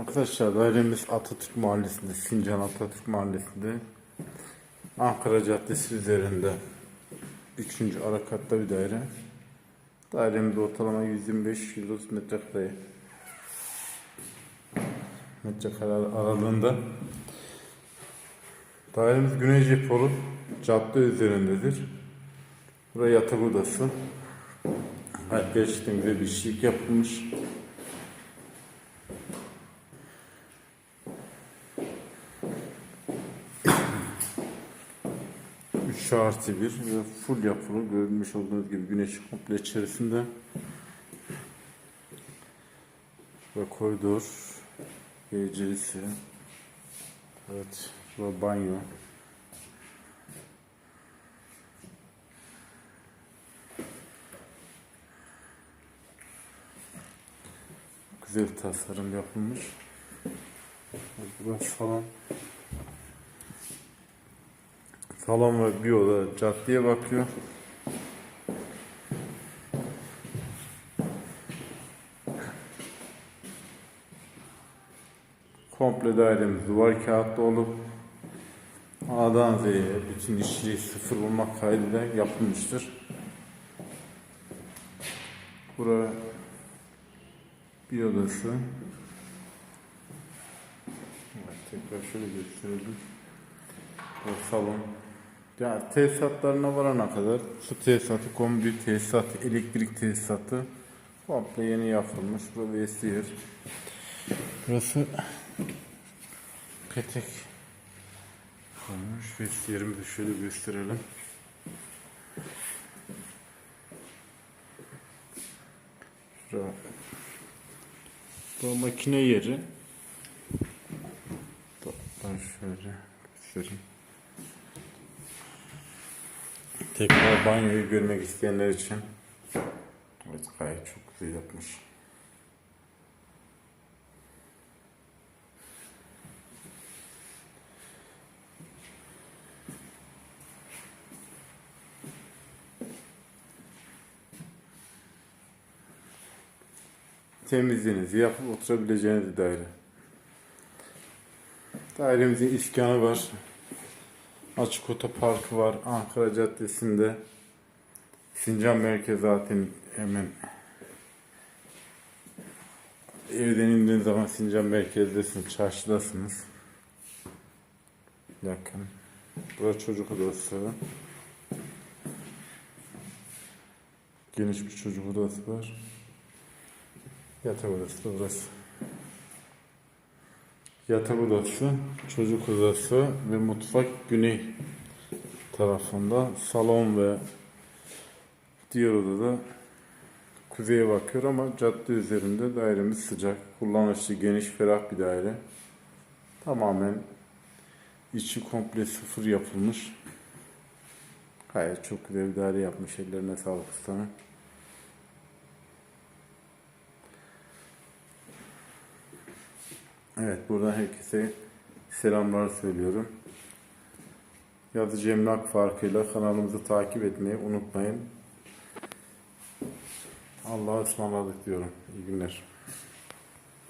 Arkadaşlar dairemiz Atatürk Mahallesi'nde, Sincan Atatürk Mahallesi'nde Ankara Caddesi üzerinde 3. ara katta bir daire. Dairemiz ortalama 125-130 metrekare metrekare aralığında. Dairemiz Güney Cepolu cadde üzerindedir. Buraya yatak odası. Geçtiğimizde bir şiik yapılmış. 3 artı 1 ve full yapılı görmüş olduğunuz gibi güneş komple içerisinde ve koridor WC'si evet ve banyo. Güzel tasarım yapılmış. Burası salon Salon ve bir oda caddeye bakıyor. Komple dairemiz duvar kağıtlı olup A'dan Z'ye bütün işçiliği sıfır olmak kaydıyla yapılmıştır. Bura bir odası. Evet, tekrar şöyle gösterelim. Bu salon. Ya tesisatlarına varana kadar su tesisatı, kombi tesisatı, elektrik tesisatı komple yeni yapılmış. Bu vesiyer. Burası petek konmuş. Vesiyerimizi şöyle gösterelim. Bu makine yeri. Ben şöyle göstereyim. Tekrar banyoyu görmek isteyenler için Evet gayet çok güzel yapmış. Temizliğinizi yapıp oturabileceğiniz daire. Dairemizin iskanı var. Açık otoparkı var Ankara Caddesi'nde. Sincan Merkez zaten hemen evden indiğiniz zaman Sincan Merkez'desiniz, çarşıdasınız. Yakın. Burası çocuk odası. Geniş bir çocuk odası var. Yatak odası da burası. Yatak odası, çocuk odası ve mutfak güney tarafında. Salon ve diğer odada kuzeye bakıyor ama cadde üzerinde dairemiz sıcak. Kullanışlı, geniş, ferah bir daire. Tamamen içi komple sıfır yapılmış. Gayet çok güzel bir daire yapmış. Ellerine sağlık ustanın. Evet buradan herkese selamlar söylüyorum. Yazıcı emlak farkıyla kanalımızı takip etmeyi unutmayın. Allah'a ısmarladık diyorum. İyi günler.